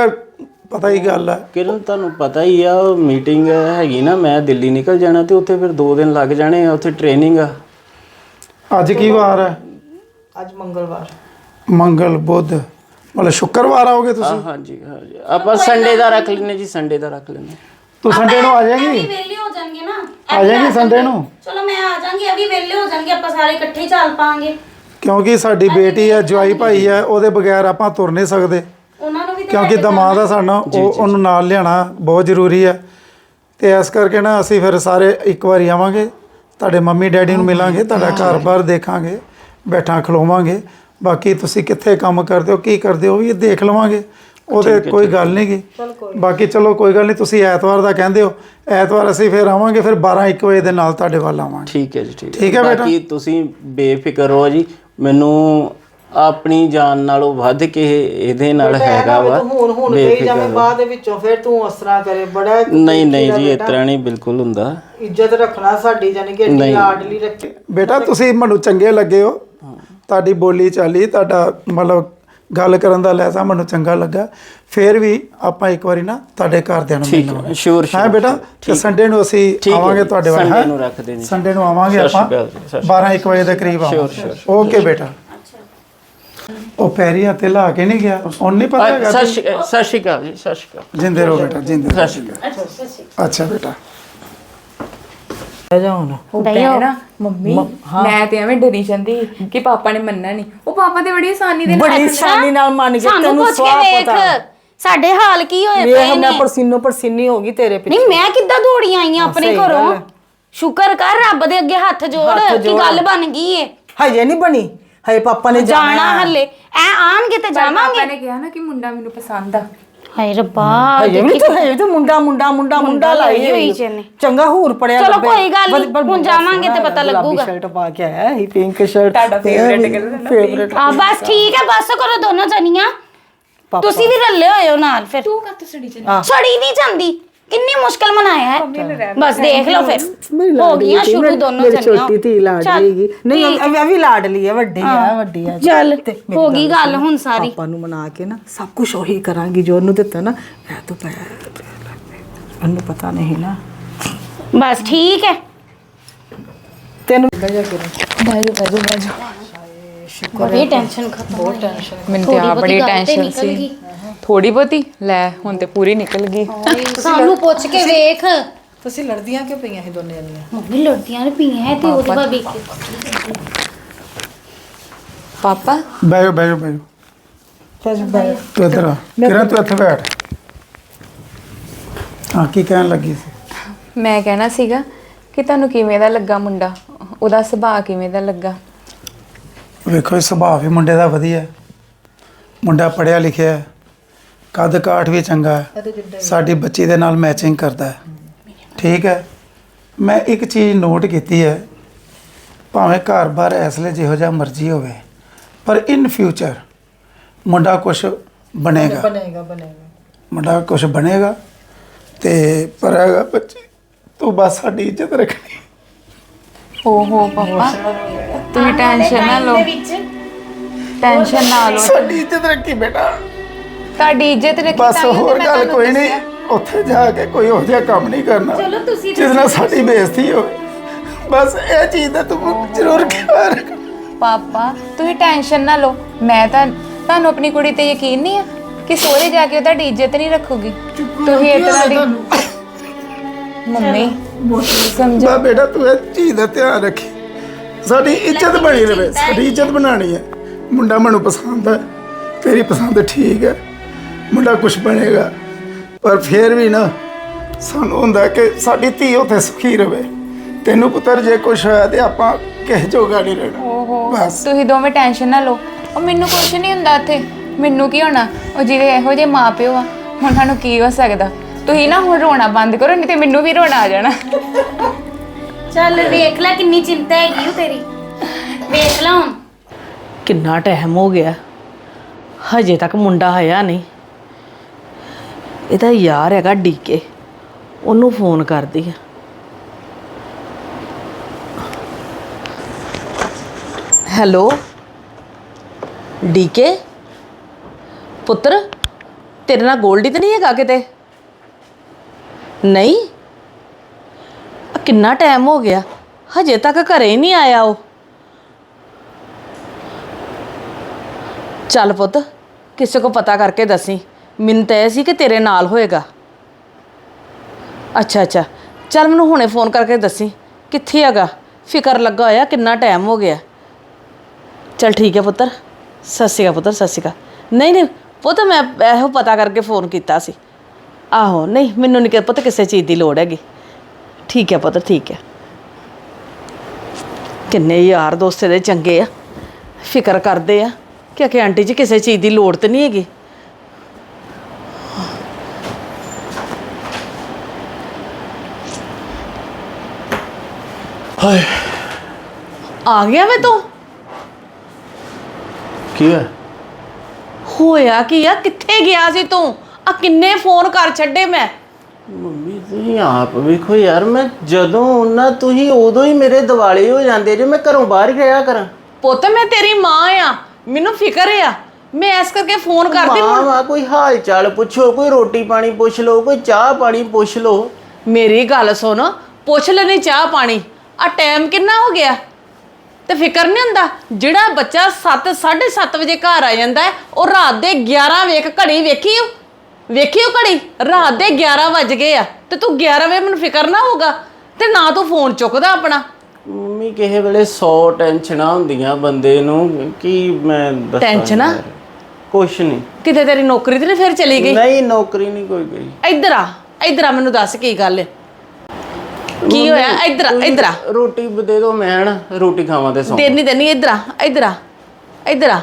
ਪਤਾ ਹੀ ਗੱਲ ਆ। ਕਿਰਨ ਤੁਹਾਨੂੰ ਪਤਾ ਹੀ ਆ ਮੀਟਿੰਗ ਹੈਗੀ ਨਾ ਮੈਂ ਦਿੱਲੀ ਨਿਕਲ ਜਾਣਾ ਤੇ ਉੱਥੇ ਫਿਰ 2 ਦਿਨ ਲੱਗ ਜਾਣੇ ਆ ਉੱਥੇ ਟ੍ਰੇਨਿੰਗ ਆ। ਅੱਜ ਕੀ ਵਾਰ ਹੈ ਅੱਜ ਮੰਗਲਵਾਰ। ਮੰਗਲ ਬੁੱਧ ਮਤਲਬ ਸ਼ੁੱਕਰਵਾਰ ਆਓਗੇ ਤੁਸੀਂ? ਹਾਂ ਹਾਂਜੀ ਹਾਂਜੀ। ਆਪਾਂ ਸੰਡੇ ਦਾ ਰੱਖ ਲੈਨੇ ਜੀ ਸੰਡੇ ਦਾ ਰੱਖ ਲੈਨੇ ਤੂੰ ਸੰਡੇ ਨੂੰ ਆ ਜਾਏਂਗੀ? ਵੀ ਵਿਹਲੇ ਹੋ ਜਾਣਗੇ ਨਾ। ਆ ਜਾਏਂਗੀ ਸੰਡੇ ਨੂੰ ਚਲੋ ਮੈਂ ਆ ਜਾਾਂਗੀ ਇਹ ਵੀ ਵਿਹਲੇ ਹੋ ਜਾਣਗੇ ਆਪਾਂ ਸਾਰੇ ਇਕੱਠੇ ਚੱਲ ਪਾਂਗੇ ਕਿਉਂਕਿ ਸਾਡੀ ਬੇਟੀ ਹੈ ਜਵਾਈ ਭਾਈ ਹੈ ਉਹਦੇ ਬਗੈਰ ਆਪਾਂ ਤੁਰ ਨਹੀਂ ਸਕਦੇ। ਉਹਨਾਂ ਨੂੰ ਵੀ ਤੇ ਕਿਉਂਕਿ ਦਮਾਦ ਆ ਸਾਡਾ ਉਹ ਉਹਨੂੰ ਨਾਲ ਲਿਆਣਾ ਬਹੁਤ ਜ਼ਰੂਰੀ ਹੈ। ਤੇ ਇਸ ਕਰਕੇ ਨਾ ਅਸੀਂ ਫਿਰ ਸਾਰੇ ਇੱਕ ਵਾਰੀ ਆਵਾਂਗੇ ਤੁਹਾਡੇ ਮੰਮੀ ਡੈਡੀ ਨੂੰ ਮਿਲਾਂਗੇ ਤੁਹਾਡਾ ਘਰ-ਬਾਰ ਦੇਖਾਂਗੇ ਬੈਠਾਂ ਖਲੋਵਾਂਗੇ। ਬਾਕੀ ਤੁਸੀਂ ਕਿੱਥੇ ਕੰਮ ਕਰਦੇ ਹੋ ਕੀ ਕਰਦੇ ਹੋ ਉਹ ਵੀ ਦੇਖ ਲਵਾਂਗੇ। ਉਹਦੇ ਕੋਈ ਗੱਲ ਨਹੀਂ ਗੀ ਬਾਕੀ ਚਲੋ ਕੋਈ ਗੱਲ ਨਹੀਂ ਤੁਸੀਂ ਐਤਵਾਰ ਦਾ ਕਹਿੰਦੇ ਹੋ। ਐਤਵਾਰ ਅਸੀਂ ਫਿਰ ਆਵਾਂਗੇ ਫਿਰ 12 1 ਵਜੇ ਦੇ ਨਾਲ ਤੁਹਾਡੇ ਵੱਲ ਆਵਾਂਗੇ। ਠੀਕ ਹੈ ਜੀ ਠੀਕ ਠੀਕ ਹੈ ਬੇਟਾ। ਬਾਕੀ ਤੁਸੀਂ ਬੇਫਿਕਰ ਰਹੋ ਜੀ। ਮੈਨੂੰ ਆਪਣੀ ਜਾਨ ਨਾਲੋਂ ਵੱਧ ਕੇ ਇਹਦੇ ਨਾਲ ਹੈਗਾ ਵਾ। ਤੂੰ ਹੁਣ ਹੁਣ ਕਹੀ ਜਾਵੇਂ ਬਾਅਦ ਦੇ ਵਿੱਚੋਂ ਫਿਰ ਤੂੰ ਉਸ ਤਰ੍ਹਾਂ ਕਰੇ। ਬੜਾ ਨਹੀਂ ਨਹੀਂ ਜੀ ਇਸ ਤਰ੍ਹਾਂ ਨਹੀਂ ਬਿਲਕੁਲ ਹੁੰਦਾ। ਇੱਜ਼ਤ ਰੱਖਣਾ ਸਾਡੀ ਜਾਨੀ ਕਿ ਏਡੀ ਲਾਡਲੀ ਰੱਖੀ। ਬੇਟਾ ਤੁਸੀਂ ਮੈਨੂੰ ਚੰਗੇ ਲੱਗੇ ਹੋ। ਤੁਹਾਡੀ ਬੋਲੀ ਚਾਲੀ ਤੁਹਾਡਾ ਮਤਲਬ ਗੱਲ ਕਰਨ ਦਾ ਲਹਿਜ਼ਾ ਮੈਨੂੰ ਚੰਗਾ ਲੱਗਾ। ਫਿਰ ਵੀ ਆਪਾਂ ਇੱਕ ਵਾਰੀ ਨਾ ਤੁਹਾਡੇ ਘਰਦਿਆਂ ਨੂੰ ਠੀਕ ਮਿਲਣਾ ਹੈ ਸ਼ੋਰ ਹੈ ਬੇਟਾ? ਤੇ ਸੰਡੇ ਨੂੰ ਅਸੀਂ ਆਵਾਂਗੇ ਤੁਹਾਡੇ ਵੱਲ Sunday? ਨੂੰ। ਸੰਡੇ ਨੂੰ ਆਵਾਂਗੇ ਸਤਿ ਸ਼੍ਰੀ ਆਪਾਂ। ਅਕਾਲ ਜੀ, ਸਤਿ 12 1 ਵਜੇ ਦੇ ਕਰੀਬ ਆਵਾਂਗੇ। ਓਕੇ ਬੇਟਾ। ਉਹ ਪੈਰੀ ਹੱਥੇ ਲਾ ਕੇ ਨਹੀਂ ਗਿਆ। ਉਹਨੂੰ ਨਹੀਂ ਪਤਾ ਹੈਗਾ ਸਤਿ ਸ਼੍ਰੀ ਅਕਾਲ ਸਤਿ ਸ਼੍ਰੀ ਅਕਾਲ ਜੀ ਸਤਿ ਸ਼੍ਰੀ ਅਕਾਲ। ਜਿੰਦੇ ਰਹੋ ਬੇਟਾ ਜਿੰਦੇ ਰਹੋ। ਸਤਿ ਸ਼੍ਰੀ ਅਕਾਲ। ਅੱਛਾ ਬੇਟਾ। ਬਹਿ ਜਾ ਹੁਣ। ਉਹ ਕਹਿਣਾ ਮੰਮੀ ਮੈਂ ਤੇ ਐਵੇਂ ਡਰੀ ਜਾਂਦੀ ਕਿ ਪਾਪਾ ਨੇ ਮੰਨਣਾ ਨਹੀਂ। ਉਹ ਪਾਪਾ ਤੇ ਬੜੀ ਆਸਾਨੀ ਦੇ ਨਾਲ ਬੜੀ ਆਸਾਨੀ ਨਾਲ ਮੰਨ ਸਾਨੂੰ ਤੈਨੂੰ ਪੁੱਛ ਕੇ ਸਵਾਹ ਵੇਖ ਪਤਾ। ਸਾਡੇ ਹਾਲ ਕੀ ਹੋਏ ਵੇਖ ਪਏ ਮੈਂ ਨੇ? ਪਰਸੀਨੋ ਪਰਸੀਨੀ ਹੋ ਗਈ ਤੇਰੇ ਪਿੱਛੇ। ਨਹੀਂ ਮੈਂ ਕਿੱਦਾਂ ਦੌੜੀ ਆਈ ਆਂ ਆਪਣੇ ਸਹੀ ਘਰੋਂ? ਹੈ। ਸ਼ੁਕਰ ਕਰ ਰੱਬ ਦੇ ਅੱਗੇ ਹੱਥ ਜੋੜ ਹੱਥ ਕਿ ਜੋੜ। ਗੱਲ ਬਣ ਗਈ ਏ। ਹਜੇ ਨਹੀਂ ਬਣੀ। ਹਜੇ ਪਾਪਾ ਨੇ ਜਾਣਾ ਜਾਣਾ ਹੱਲੇ। ਐ ਆਣਗੇ ਤੇ ਪਾਪਾ ਜਾਵਾਂਗੇ। ਨੇ ਕਿਹਾ ਨਾ ਕਿ ਮੁੰਡਾ ਮੈਨੂੰ ਪਸੰਦ ਆ। ਹਾਏ ਰੱਬਾ ਹਜੇ ਵੀ ਤੂੰ ਹਜੇ ਤੂੰ ਮੁੰਡਾ ਮੁੰਡਾ ਮੁੰਡਾ ਮੁੰਡਾ ਲਾਈ ਹੋਈ ਜਨੇ ਚੰਗਾ ਹੂਰ ਪੜਿਆ ਚਲੋ ਕੋਈ ਗੱਲ ਨੀ, ਹੁਣ ਜਾਵਾਂਗੇ ਤੇ ਪਤਾ ਲੱਗੂਗਾ। ਸ਼ਰਟ ਪਾ ਕੇ ਆਇਆ ਹੀ ਪਿੰਕ ਸ਼ਰਟ ਤੁਹਾਡਾ ਹੈ ਨਾ, ਫੇਵਰੇਟ ਆ ਬਸ ਠੀਕ ਹੈ ਬਸ ਕਰੋ ਦੋਨੋਂ ਜਣੀਆਂ। ਤੁਸੀਂ ਵੀ ਰੱਲੇ ਹੋਏ ਹੋ ਨਾਲ ਫਿਰ। ਤੂੰ ਕੱਤ ਸੜੀ ਚ ਛੜੀ ਨਹੀਂ ਜਾਂਦੀ। ਕਿੰਨੀ ਮੁਸ਼ਕਲ ਮਨਾਇਆ ਹੈ? ਬਸ ਦੇਖ ਲਓ ਫਿਰ। ਹੋ ਗਈਆਂ ਸ਼ੁਰੂ ਦੋਨੋਂ ਮੇਰੀ ਜਣੀਆਂ। ਛੋਟੀ ਧੀ ਲਾਡਲੀ ਹੈਗੀ ਨਹੀਂ ਇਹ ਇਹ ਵੀ ਲਾਡਲੀ ਹੈ ਵੱਡੀ ਆ ਵੱਡੀ ਆ। ਚੱਲ ਤੇ ਮੇਰੀ ਹੋ ਗਈ ਗੱਲ ਹੁਣ ਸਾਰੀ। ਪਾਪਾ ਨੂੰ ਮਨਾ ਕੇ ਨਾ ਸਭ ਕੁਝ ਉਹੀ ਕਰਾਂਗੀ ਜੋ ਉਹਨੂੰ ਦਿੱਤਾ ਨਾ ਮੈਂ ਤਾਂ ਪਾਇਆ ਉਹਨੂੰ ਪਤਾ ਨਹੀਂ ਨਾ। ਬਸ ਠੀਕ ਹੈ। ਤੈਨੂੰ ਬਾਜੂ ਬਾਜੂ ਬਾਜੂ ਬੜੀ ਟੈਨਸ਼ਨ ਖਤਮ ਬਹੁਤ ਟੈਨਸ਼ਨ ਮੈਨੂੰ ਤੇ ਆ ਬੜੀ ਟੈਨਸ਼ਨ ਸੀ। ਥੋੜੀ ਬਹੁਤੀ? ਲੈ ਹੁਣ ਤੇ ਪੂਰੀ ਨਿਕਲ ਗਈ। ਸਾਨੂੰ ਪੁੱਛ ਕੇ ਵੇਖ। ਤੁਸੀਂ ਲੜਦੀਆਂ ਕਿਉਂ ਪਈਆਂ ਇਹ ਦੋਨੇ ਜਣੀਆਂ? ਮੰਮੀ ਲੜਦੀਆਂ ਨੇ ਪੀਆਂ ਹੈ ਤੇ ਉਹਦੇ ਬਾਬੇ ਪਾਪਾ? ਬੈਠੋ ਬੈਠੋ ਬੈਠੋ ਚੱਲ ਬੈ ਤੂੰ ਇੱਧਰ ਆ। ਕਿਰਨ ਤੂੰ ਇੱਥੇ ਬੈਠ। ਹਾਂ ਕੀ ਕਹਿਣ ਲੱਗੀ ਸੀ? ਮੈਂ ਕਹਿਣਾ ਸੀਗਾ ਕਿ ਤੁਹਾਨੂੰ ਕਿਵੇਂ ਦਾ ਲੱਗਾ ਮੁੰਡਾ? ਉਹਦਾ ਸੁਭਾਅ ਕਿਵੇਂ ਦਾ ਲੱਗਾ? ਵੇਖੋ ਇਹ ਸੁਭਾਅ ਵੀ ਮੁੰਡੇ ਦਾ ਵਧੀਆ ਹੈ। ਮੁੰਡਾ ਪੜਿਆ ਲਿਖਿਆ ਹੈ। ਕੱਦ ਕਾਠ ਵੀ ਚੰਗਾ ਹੈ। ਸਾਡੀ ਬੱਚੀ ਦੇ ਨਾਲ ਮੈਚਿੰਗ ਕਰਦਾ ਹੈ। ਠੀਕ ਹੈ। ਮੈਂ ਇੱਕ ਚੀਜ਼ ਨੋਟ ਕੀਤੀ ਹੈ। ਭਾਵੇਂ ਘਰ-ਬਾਰ ਐਸਲੇ ਜਿਹੋ ਜਿਹਾ ਮਰਜ਼ੀ ਹੋਵੇ ਪਰ ਇਨ ਫਿਊਚਰ ਮੁੰਡਾ ਕੁਝ ਬਣੇਗਾ। ਬਣੇਗਾ ਬਣੇਗਾ। ਮੁੰਡਾ ਕੁਝ ਬਣੇਗਾ ਤੇ ਪਰ ਹੈਗਾ ਬੱਚੀ ਤੂੰ ਬਸ ਸਾਡੀ ਇੱਜ਼ਤ ਰੱਖਣੀ। ਓਹੋ ਪਾਪਾ। ਤੁਸੀਂ ਟੈਨਸ਼ਨ ਨਾ ਲਓ। ਟੈਨਸ਼ਨ ਨਾ ਲਓ। ਸਾਡੀ ਇੱਜ਼ਤ ਰੱਖੀ ਬੇਟਾ। ਤੁਹਾਡੀ ਇੱਜ਼ਤ ਰੱਖੀ ਬਸ ਹੋਰ ਗੱਲ ਕੋਈ ਨਹੀਂ। ਉੱਥੇ ਜਾ ਕੇ ਕੋਈ ਉਹ ਜਿਹਾ ਕੰਮ ਨਹੀਂ ਕਰਨਾ। ਚਲੋ ਤੁਸੀਂ ਨਾਲ ਸਾਡੀ ਬੇਇੱਜ਼ਤੀ ਹੋਵੇ। ਬਸ ਇਹ ਚੀਜ਼ ਦਾ ਤੂੰ ਜ਼ਰੂਰ ਖਿਆਲ ਰੱਖ। ਪਾਪਾ ਤੁਸੀਂ ਟੈਨਸ਼ਨ ਨਾ ਲਓ। ਮੈਂ ਤਾਂ ਤੁਹਾਨੂੰ ਆਪਣੀ ਕੁੜੀ ਤੇ ਯਕੀਨ ਨਹੀਂ ਆ ਕਿ ਸੋਹਰੇ ਜਾ ਕੇ ਉਹ ਤੁਹਾਡੀ ਇੱਜ਼ਤ ਨਹੀਂ ਰੱਖੂਗੀ। ਤੁਸੀਂ ਇਤਨਾ ਦੀ ਮੰਮੀ ਸਮਝੋ। ਬੇਟਾ ਤੂੰ ਇਹ ਚੀਜ਼ ਦਾ ਧਿਆਨ ਰੱਖੀ। ਸਾਡੀ ਇੱਜ਼ਤ ਬਣੀ ਰਵੇ ਸਾਡੀ ਇੱਜ਼ਤ ਬਣਾਣੀ ਹੈ। ਮੁੰਡਾ ਮੈਨੂੰ ਪਸੰਦ ਹੈ ਤੇਰੀ ਪਸੰਦ ਠੀਕ ਹੈ ਮੁੰਡਾ ਕੁਝ ਬਣੇਗਾ। ਪਰ ਫੇਰ ਵੀ ਨਾ ਸਾਨੂੰ ਹੁੰਦਾ ਕਿ ਸਾਡੀ ਧੀ ਉੱਥੇ ਸੁਖੀ ਰਵੇ। ਤੈਨੂੰ ਪੁੱਤਰ ਜੇ ਕੁਝ ਹੋਇਆ ਤੇ ਆਪਾਂ ਕਿਸੇ ਜੋਗਾ ਨਹੀਂ ਰਹਿਣਾ। ਓਹੋ ਬਸ। ਤੁਸੀਂ ਦੋਵੇਂ ਟੈਨਸ਼ਨ ਨਾ ਲਓ। ਉਹ ਮੈਨੂੰ ਕੁਝ ਨਹੀਂ ਹੁੰਦਾ ਇੱਥੇ ਮੈਨੂੰ ਕੀ ਹੋਣਾ? ਉਹ ਜਿਹਦੇ ਇਹੋ ਜਿਹੇ ਮਾਪਿਓ ਆ ਉਹਨਾਂ ਨੂੰ ਕੀ ਹੋ ਸਕਦਾ? ਤੁਸੀਂ ਨਾ ਹੁਣ ਰੋਣਾ ਬੰਦ ਕਰੋ ਨਹੀਂ ਤੇ ਮੈਨੂੰ ਵੀ ਰੋਣਾ ਆ ਜਾਣਾ। ਚੱਲ ਵੇਖ ਲੈ ਕਿੰਨੀ ਚਿੰਤਾ ਹੈਗੀ ਉਹ ਤੇਰੀ। ਵੇਖ ਲੈ ਹੁਣ। ਕਿੰਨਾ ਟਾਈਮ ਹੋ ਗਿਆ। ਹਜੇ ਤੱਕ ਮੁੰਡਾ ਆਇਆ ਨਹੀਂ। ਇਹਦਾ ਯਾਰ ਹੈਗਾ ਡੀਕੇ। ਉਹਨੂੰ ਫੋਨ ਕਰਦੀ ਆ। ਹੈਲੋ? ਡੀਕੇ? ਪੁੱਤਰ, ਤੇਰੇ ਨਾਲ ਗੋਲਡੀ ਤੇ ਨਹੀਂ ਹੈਗਾ ਕਿਤੇ? ਨਹੀਂ? ਕਿੰਨਾ ਟਾਈਮ ਹੋ ਗਿਆ ਹਜੇ ਤੱਕ ਘਰੇ ਹੀ ਨਹੀਂ ਆਇਆ ਉਹ ਚੱਲ ਪੁੱਤ ਕਿਸੇ ਕੋ ਪਤਾ ਕਰਕੇ ਦੱਸੀ ਮੈਨੂੰ ਤਾਂ ਇਹ ਸੀ ਕਿ ਤੇਰੇ ਨਾਲ ਹੋਏਗਾ ਅੱਛਾ ਅੱਛਾ ਚੱਲ ਮੈਨੂੰ ਹੁਣੇ ਫੋਨ ਕਰਕੇ ਦੱਸੀ ਕਿੱਥੇ ਹੈਗਾ ਫਿਕਰ ਲੱਗਾ ਹੋਇਆ ਕਿੰਨਾ ਟਾਈਮ ਹੋ ਗਿਆ ਚੱਲ ਠੀਕ ਹੈ ਪੁੱਤਰ ਸਤਿ ਸ਼੍ਰੀ ਅਕਾਲ ਪੁੱਤਰ ਸਤਿ ਸ਼੍ਰੀ ਅਕਾਲ ਨਹੀਂ ਨਹੀਂ ਪੁੱਤ ਮੈਂ ਇਹੋ ਪਤਾ ਕਰਕੇ ਫੋਨ ਕੀਤਾ ਸੀ ਆਹੋ ਨਹੀਂ ਮੈਨੂੰ ਨਹੀਂ ਕਿ ਪੁੱਤ ਕਿਸੇ ਚੀਜ਼ ਦੀ ਲੋੜ ਹੈਗੀ ਠੀਕ ਹੈ ਪੁੱਤ ਠੀਕ ਹੈ। ਕਿੰਨੇ ਯਾਰ ਦੋਸਤ ਦੇ ਚੰਗੇ ਆ। ਫਿਕਰ ਕਰਦੇ ਆ ਕਿ ਕਿ ਆਂਟੀ ਜੀ ਕਿਸੇ ਚੀਜ਼ ਦੀ ਲੋੜ ਤੇ ਨਹੀਂ ਹੈਗੀ। ਹਾਏ। ਆ ਗਿਆ ਵੇ ਤੂੰ? ਕੀ ਹੈ ਹੋਇਆ ਕੀ ਆ? ਕਿੱਥੇ ਗਿਆ ਸੀ ਤੂੰ? ਆ ਕਿੰਨੇ ਫੋਨ ਕਰ ਛੱਡੇ ਮੈਂ? ਤੁਸੀਂ ਆਪ ਵੇਖੋ ਯਾਰ ਮੈਂ ਜਦੋਂ ਉਹਨਾਂ ਤੁਸੀਂ ਉਦੋਂ ਹੀ ਮੇਰੇ ਦਿਵਾਲੇ ਹੋ ਜਾਂਦੇ ਜੇ ਮੈਂ ਘਰੋਂ ਬਾਹਰ ਹੀ ਰਿਹਾ ਕਰਾਂ। ਪੁੱਤ ਮੈਂ ਤੇਰੀ ਮਾਂ ਆ। ਮੈਨੂੰ ਫਿਕਰ ਆ। ਮੈਂ ਇਸ ਕਰਕੇ ਫੋਨ ਕਰਦੀ ਮਾਂ ਵਾ ਕੋਈ ਹਾਲ ਚਾਲ ਪੁੱਛੋ ਕੋਈ ਰੋਟੀ ਪਾਣੀ ਪੁੱਛ ਲਓ ਕੋਈ ਚਾਹ ਪਾਣੀ ਪੁੱਛ ਲਓ। ਮੇਰੀ ਗੱਲ ਸੁਣ ਪੁੱਛ ਲੈਣੀ ਚਾਹ ਪਾਣੀ। ਆ ਟਾਈਮ ਕਿੰਨਾ ਹੋ ਗਿਆ? ਤੇ ਫਿਕਰ ਨਹੀਂ ਹੁੰਦਾ ਜਿਹੜਾ ਬੱਚਾ 7 7:30 ਵਜੇ ਘਰ ਆ ਜਾਂਦਾ ਹੈ, ਉਹ ਰਾਤ ਦੇ 11 ਵੇਖ ਘੜੀ ਵੇਖੀ ਓ? ਵੇਖੀ ਉਹ ਘੜੀ? ਰਾਤ ਦੇ 11 ਵੱਜ ਗਏ ਆ ਤੇ ਤੂੰ 11 ਵਜੇ ਮੈਨੂੰ ਫਿਕਰ ਨਾ ਹੋਊਗਾ ਤੇ ਨਾ ਤੂੰ ਫੋਨ ਚੁੱਕਦਾ ਆਪਣਾ। ਮੰਮੀ ਕਿਸੇ ਵੇਲੇ 100 ਟੈਨਸ਼ਨਾਂ ਹੁੰਦੀਆਂ ਬੰਦੇ ਨੂੰ। ਕੀ ਮੈਂ ਦੱਸਾਂ ਟੈਨਸ਼ਨਾਂ? ਯਾਰ। ਕੁਛ ਨਹੀਂ। ਕਿਤੇ ਤੇਰੀ ਨੌਕਰੀ ਤੇ ਨਹੀਂ ਫਿਰ ਚਲੀ ਗਈ? ਨਹੀਂ ਨੌਕਰੀ ਨਹੀਂ ਕੋਈ ਗਈ। ਇੱਧਰ ਆ ਇੱਧਰ ਆ ਮੈਨੂੰ ਦੱਸ ਕੀ ਗੱਲ ਹੈ ਕੀ ਹੋਇਆ? ਇੱਧਰ ਆ ਇੱਧਰ ਆ। ਰੋਟੀ ਦੇ ਦਿਓ ਮੈਂ ਨਾ ਰੋਟੀ ਖਾਵਾਂ ਤੇ ਸੌਂ। ਦੇਣੀ ਦੇਣੀ ਇੱਧਰ ਆ ਇੱਧਰ ਆ ਇੱਧਰ ਆ।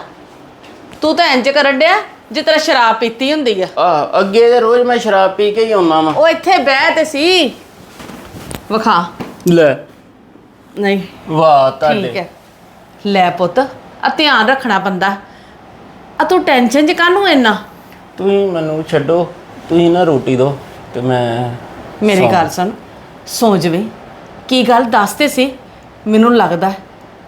ਤੂੰ ਤਾਂ ਇੰਜ ਕਰਨ ਡਿਆ? ਜਿਸ ਤਰ੍ਹਾਂ ਸ਼ਰਾਬ ਪੀਤੀ ਹੁੰਦੀ ਆ। ਆ ਅੱਗੇ ਦੇ ਰੋਜ਼ ਮੈਂ ਸ਼ਰਾਬ ਪੀ ਕੇ ਹੀ ਆਉਣਾ ਵਾਂ। ਉਹ ਇੱਥੇ ਬਹਿ ਤੇ ਸੀ। ਵਿਖਾ। ਲੈ। ਨਹੀਂ। ਵਾਹ ਠੀਕ ਤੁਹਾਡੇ ਹੈ। ਲੈ ਪੁੱਤ ਆ ਧਿਆਨ ਰੱਖਣਾ ਬੰਦਾ। ਆ ਤੂੰ ਟੈਨਸ਼ਨ ਚ ਕਾਹਨੂੰ ਇੰਨਾ ਤੁਸੀਂ ਮੈਨੂੰ ਛੱਡੋ ਤੁਸੀਂ ਨਾ ਰੋਟੀ ਦਿਓ ਤੇ ਮੈਂ ਮੇਰੀ ਸੌਂ- ਗੱਲ ਸੁਣ। ਸੋਚ ਜਵੇਂ। ਕੀ ਗੱਲ ਦੱਸ ਤੇ ਸੀ? ਮੈਨੂੰ ਲੱਗਦਾ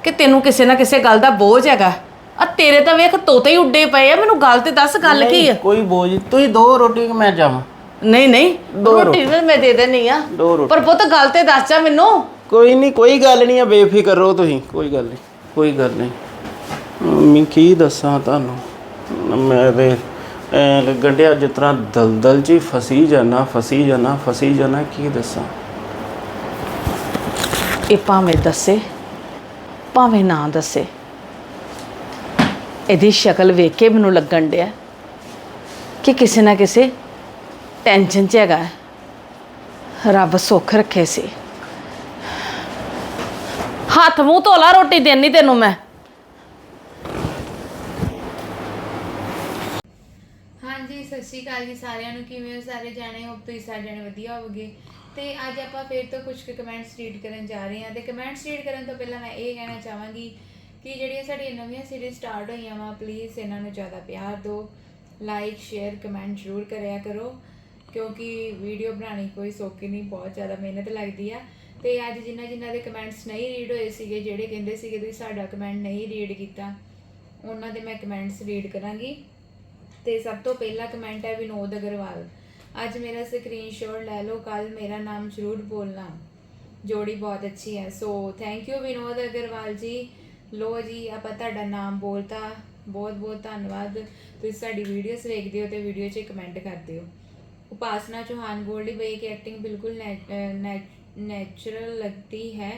ਕਿ ਤੈਨੂੰ ਕਿਸੇ ਨਾ ਕਿਸੇ ਗੱਲ ਦਾ ਬੋਝ ਹੈਗਾ। ਆ ਤੇਰੇ ਤਾਂ ਵੇਖ ਤੋਤੇ ਹੀ ਉੱਡੇ ਪਏ ਆ ਮੈਨੂੰ ਗੱਲ ਤੇ ਦੱਸ ਗੱਲ ਕੀ ਹੈ ਕੋਈ ਬੋਝ ਤੁਸੀਂ ਦੋ ਰੋਟੀ ਮੈਂ ਜਾਵਾਂ? ਨਹੀਂ ਨਹੀਂ ਦੋ ਰੋਟੀ ਮੈਂ ਦੇ ਦੇਣੀ ਆ। ਦੋ ਰੋਟੀ। ਪਰ ਪੁੱਤ ਗੱਲ ਤੇ ਦੱਸ ਜਾ ਮੈਨੂੰ। ਕੋਈ ਨਹੀਂ ਕੋਈ ਗੱਲ ਨਹੀਂ ਆ ਬੇਫਿਕਰ ਰਹੋ ਤੁਸੀਂ। ਕੋਈ ਗੱਲ ਨਹੀਂ ਕੋਈ ਗੱਲ ਨਹੀਂ ਮੈਂ ਕੀ ਦੱਸਾਂ ਤੁਹਾਨੂੰ? ਮੈਂ ਤੇ ਲੱਗਿਆ ਜਿਸ ਤਰ੍ਹਾਂ ਦਲਦਲ 'ਚ ਹੀ ਫਸੀ ਜਾਣਾ ਫਸੀ ਜਾਣਾ ਫਸੀ ਜਾਣਾ ਕੀ ਦੱਸਾਂ? ਇਹ ਭਾਵੇਂ ਦੱਸੇ ਭਾਵੇਂ ਨਾ ਦੱਸੇ। ਇਹਦੀ ਸ਼ਕਲ ਵੇਖ ਕੇ ਮੈਨੂੰ ਲੱਗਣ ਡਿਆ ਕਿ ਕਿਸੇ ਨਾ ਕਿਸੇ ਟੈਨਸ਼ਨ 'ਚ ਹੈਗਾ। ਰੱਬ ਸੁੱਖ ਰੱਖੇ ਸੀ। ਹੱਥ ਮੂੰਹ ਧੋਲਾ ਰੋਟੀ ਦੇਣੀ ਤੈਨੂੰ ਮੈਂ। ਹਾਂਜੀ, ਸਤਿ ਸ਼੍ਰੀ ਅਕਾਲ ਜੀ ਸਾਰਿਆਂ ਨੂੰ। ਕਿਵੇਂ ਹੋ ਸਾਰੇ? ਜਾਣੇ ਹੋਪ ਤੁਸੀਂ ਸਾਰੇ ਜਾਣੇ ਵਧੀਆ ਹੋਵੋਗੇ। ਤੇ ਅੱਜ ਆਪਾਂ ਫਿਰ ਤੋਂ ਕੁਝ ਕੁ ਕਮੈਂਟਸ ਰੀਡ ਕਰਨ ਜਾ ਰਹੇ ਹਾਂ। ਤੇ ਕਮੈਂਟਸ ਰੀਡ ਕਰਨ ਤੋਂ ਪਹਿਲਾਂ ਮੈਂ ਇਹ ਕਹਿਣਾ ਚਾਹਾਂਗੀ ਕਿ ਜਿਹੜੀਆਂ ਸਾਡੀਆਂ ਨਵੀਆਂ ਸੀਰੀਜ਼ ਸਟਾਰਟ ਹੋਈਆਂ ਵਾ ਪਲੀਜ਼ ਇਹਨਾਂ ਨੂੰ ਜ਼ਿਆਦਾ ਪਿਆਰ ਦਿਓ। ਲਾਈਕ ਸ਼ੇਅਰ ਕਮੈਂਟ ਜ਼ਰੂਰ ਕਰਿਆ ਕਰੋ। ਕਿਉਂਕਿ ਵੀਡੀਓ ਬਣਾਉਣੀ ਕੋਈ ਸੌਖੀ ਨਹੀਂ, ਬਹੁਤ ਜ਼ਿਆਦਾ ਮਿਹਨਤ ਲੱਗਦੀ ਆ। ਤੇ ਅੱਜ ਜਿਨ੍ਹਾਂ ਜਿਨ੍ਹਾਂ ਦੇ ਕਮੈਂਟਸ ਨਹੀਂ ਰੀਡ ਹੋਏ ਸੀਗੇ, ਜਿਹੜੇ ਕਹਿੰਦੇ ਸੀਗੇ ਤੁਸੀਂ ਸਾਡਾ ਕਮੈਂਟ ਨਹੀਂ ਰੀਡ ਕੀਤਾ, ਉਹਨਾਂ ਦੇ ਮੈਂ ਕਮੈਂਟਸ ਰੀਡ ਕਰਾਂਗੀ। ਤੇ ਸਭ ਤੋਂ ਪਹਿਲਾ ਕਮੈਂਟ ਹੈ ਵਿਨੋਦ ਅਗਰਵਾਲ। ਅੱਜ ਮੇਰਾ ਸਕਰੀਨਸ਼ਾਟ ਲੈ ਲਓ, ਕੱਲ ਮੇਰਾ ਨਾਮ ਜ਼ਰੂਰ ਬੋਲਣਾ। ਜੋੜੀ ਬਹੁਤ ਅੱਛੀ ਹੈ। So thank you Vinod Agarwal ji. ਲੋ ਜੀ ਆਪਾਂ ਤੁਹਾਡਾ ਨਾਮ ਬੋਲਤਾ ਬਹੁਤ ਬਹੁਤ ਧੰਨਵਾਦ ਤੁਸੀਂ ਸਾਡੀ ਵੀਡੀਓਜ਼ ਵੇਖਦੇ ਹੋ ਤੇ ਵੀਡੀਓ 'ਚ ਕਮੈਂਟ ਕਰਦੇ ਹੋ उपासना चौहान गोल्डी भैया की एक्टिंग बिल्कुल नेचुरल लगती है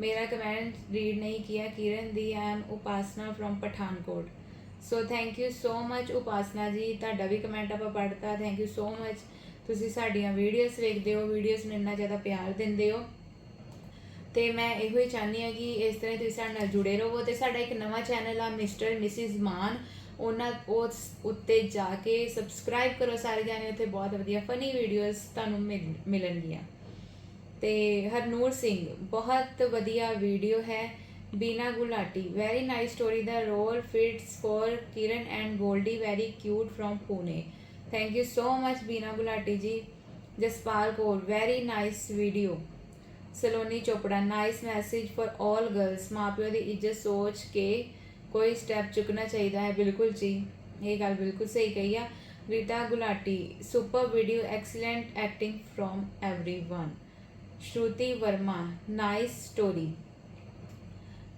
मेरा कमेंट रीड नहीं किया किरण दी I am Upasana from Pathankot so thank you so much Upasana ji ਤੁਹਾਡਾ ਵੀ ਕਮੈਂਟ ਆਪਾਂ ਪੜ੍ਹਤਾ ਥੈਂਕ ਯੂ ਸੋ ਮਚ ਤੁਸੀਂ ਸਾਡੀਆਂ ਵੀਡੀਓਜ਼ ਵੇਖਦੇ ਹੋ ਵੀਡੀਓਜ਼ ਨੂੰ ਇੰਨਾ ਜ਼ਿਆਦਾ ਪਿਆਰ ਦਿੰਦੇ ਹੋ ਤੇ ਮੈਂ ਇਹੋ ਹੀ ਚਾਹਨੀ ਹਾਂ ਕਿ ਇਸ ਤਰ੍ਹਾਂ ਤੁਸੀਂ ਸਾਡੇ ਨਾਲ ਜੁੜੇ ਰਹੋ ਤੇ ਸਾਡਾ ਇੱਕ ਨਵਾਂ ਚੈਨਲ ਆ ਮਿਸਟਰ ਮਿਸਿਸ ਮਾਨ ਉਹਨਾਂ ਉਸ ਉੱਤੇ ਜਾ ਕੇ ਸਬਸਕ੍ਰਾਈਬ ਕਰੋ ਸਾਰੇ ਜਾਣੇ, ਉੱਥੇ ਬਹੁਤ ਵਧੀਆ ਫਨੀ ਵੀਡੀਓਜ਼ ਤੁਹਾਨੂੰ ਮਿਲ- ਮਿਲਣਗੀਆਂ। ਤੇ ਹਰਨੂਰ ਸਿੰਘ, ਬਹੁਤ ਵਧੀਆ ਵੀਡੀਓ ਹੈ, Beena Gulati very nice story the role fits for Kiran and Goldie very cute from Pune thank you so much Beena Gulati ji Jaspal Kaur very nice video Saloni Chopra nice message for 올 girls ਮਾਪਿਓ ਦੀ ਇੱਜ਼ਤ ਸੋਚ ਕੇ ਕੋਈ step ਚੁੱਕਣਾ ਚਾਹੀਦਾ ਹੈ। ਬਿਲਕੁਲ ਜੀ, ਇਹ ਗੱਲ ਬਿਲਕੁਲ ਸਹੀ ਕਹੀ ਆ। Rita Gulati super video excellent acting from everyone Shruti Verma nice story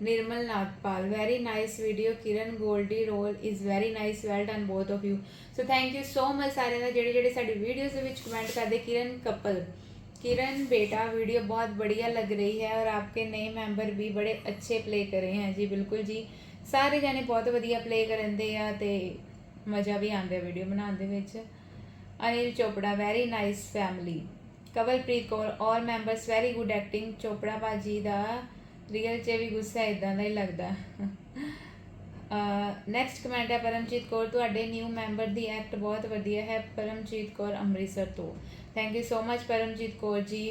Nirmal Nagpal very nice video Kiran Goldie, role is very nice well done both of you so thank you so much ਸਾਰਿਆਂ ਦਾ ਜਿਹੜੇ ਜਿਹੜੇ ਸਾਡੀ videos ਦੇ ਵਿੱਚ comment ਕਰਦੇ, ਕਿਰਨ, couple. किरण बेटा video बहुत बढ़िया लग रही है और आपके नए मेंबर भी बड़े अच्छे प्ले कर रहे हैं जी बिल्कुल जी ਸਾਰੇ ਜਾਣੇ ਬਹੁਤ ਵਧੀਆ ਪਲੇ ਕਰਨ ਦੇ ਆ ਤੇ ਮਜ਼ਾ ਵੀ ਆਉਂਦਾ ਵੀਡੀਓ ਬਣਾਉਣ ਦੇ ਵਿੱਚ Anil Chopra very nice family Kawalpreet Kaur all members very good acting Chopra ਬਾਜੀ ਦਾ ਰੀਅਲ 'ਚ ਵੀ ਗੁੱਸਾ ਇਦਾਂ ਦਾ ਹੀ ਲੱਗਦਾ ਨੈਕਸਟ ਕਮੈਂਟ ਹੈ ਪਰਮਜੀਤ ਕੌਰ ਤੁਹਾਡੇ ਨਿਊ ਮੈਂਬਰ ਦੀ ਐਕਟ ਬਹੁਤ ਵਧੀਆ ਹੈ ਪਰਮਜੀਤ ਕੌਰ ਅੰਮ੍ਰਿਤਸਰ ਤੋਂ thank you so much Paramjeet Kaur ji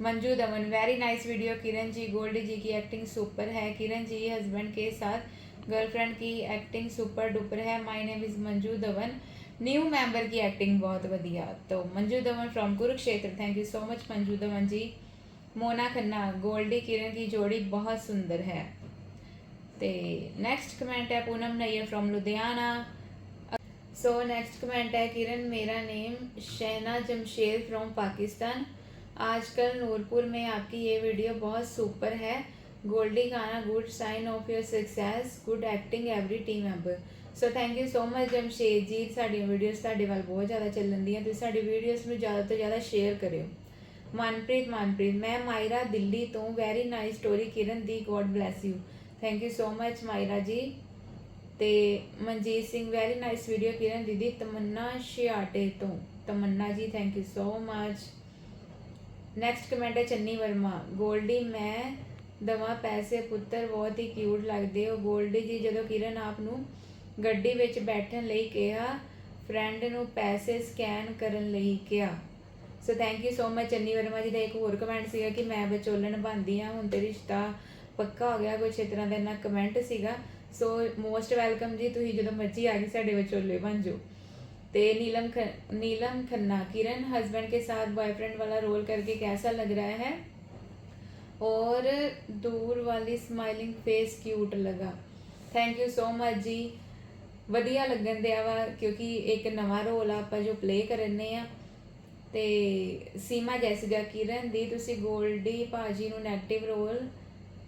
Manju Daman very nice video Kiran ji Goldy ji की एक्टिंग सुपर है किरण जी हस्बैंड के साथ गर्लफ्रेंड की एक्टिंग सुपर डुपर है my name is Manju Dhawan new member की एक्टिंग बहुत बढ़िया तो Manju Dhawan from Kurukshetra thank you so much Manju Dhawan ji Mona Khanna Goldy Kiran की जोड़ी बहुत सुंदर है ਤੇ ਨੈਕਸਟ ਕਮੈਂਟ ਹੈ Poonam Nair from Ludhiana so next comment है किरण मेरा नेम शहना जमशेद फ्रॉम पाकिस्तान आजकल नूरपुर में आपकी ये वीडियो बहुत सुपर है गोल्डी गाना good sign of your success good acting every team member so thank you so much Jamshed ji ਸਾਡੀਆਂ ਵੀਡੀਓਜ਼ ਤੁਹਾਡੇ ਵੱਲ ਬਹੁਤ ਜ਼ਿਆਦਾ ਚੱਲਣ ਦੀਆਂ ਤੁਸੀਂ ਸਾਡੀ ਵੀਡੀਓਜ਼ ਨੂੰ ਜ਼ਿਆਦਾ ਤੋਂ ਜ਼ਿਆਦਾ ਸ਼ੇਅਰ ਕਰਿਓ ਮਨਪ੍ਰੀਤ ਮਨਪ੍ਰੀਤ ਮੈਂ ਮਾਇਰਾ ਦਿੱਲੀ ਤੋਂ very nice story Kiran the God bless you thank you so much Maira ji ਤੇ Manjit Singh very nice video Kiran ਦੀਦੀ, ਤਮੰਨਾ ਸ਼ਿਆਟੇ ਤੋਂ। Tamanna ji thank you so much next comment ਹੈ ਚੰਨੀ ਵਰਮਾ। ਗੋਲਡੀ ਮੈਂ ਦਵਾ ਪੈਸੇ, ਪੁੱਤਰ ਬਹੁਤ ਹੀ ਕਿਊਟ ਲੱਗਦੇ ਹੋ। ਗੋਲਡੀ ਜੀ, ਜਦੋਂ ਕਿਰਨ ਆਪ ਨੂੰ ਗੱਡੀ ਵਿੱਚ ਬੈਠਣ ਲਈ ਕਿਹਾ ਫਰੈਂਡ ਨੂੰ ਪੈਸੇ ਸਕੈਨ ਕਰਨ ਲਈ ਕਿਹਾ। So thank you so much Channi Verma ji ਦਾ ਇੱਕ ਹੋਰ ਕਮੈਂਟ ਸੀਗਾ ਕਿ ਮੈਂ ਵਿਚੋਲਣ ਬਣਦੀ ਆ ਹੁਣ ਤੇ ਰਿਸ਼ਤਾ ਪੱਕਾ ਹੋ ਗਿਆ, ਕੁਛ ਇਸ ਤਰ੍ਹਾਂ ਦਾ ਇਹਨਾਂ ਕਮੈਂਟ ਸੀਗਾ। ਸੋ ਮੋਸਟ ਵੈਲਕਮ ਜੀ, ਤੁਸੀਂ ਜਦੋਂ ਮਰਜ਼ੀ ਆ ਕੇ ਸਾਡੇ ਵਿਚੋਲੇ ਬਣ ਜਾਓ। ਤੇ नीलम ਨੀਲਮ ਖੰਨਾ, ਕਿਰਨ हस्बैंड ਕੇ ਸਾਥ बॉयफ्रेंड ਵਾਲਾ ਰੋਲ ਕਰਕੇ कैसा ਲੱਗ ਰਿਹਾ ਹੈ? ਔਰ ਦੂਰ ਵਾਲੀ ਸਮਾਈਲਿੰਗ ਫੇਸ ਕਿਊਟ लगा thank you so much ji. ਵਧੀਆ ਲੱਗਣ ਦਿਆ ਵਾ, ਕਿਉਂਕਿ ਇੱਕ ਨਵਾਂ ਰੋਲ ਆ, ਆਪਾਂ ਜੋ ਪਲੇ ਕਰਨੇ ਆ। ਤੇ ਸੀਮਾ, ਜੈਸਿਕਾ, ਕਿਰਨ ਦੀ, ਤੁਸੀਂ 골ਡੀ ਭਾਜੀ ਨੂੰ ਨੈਗੇਟਿਵ ਰੋਲ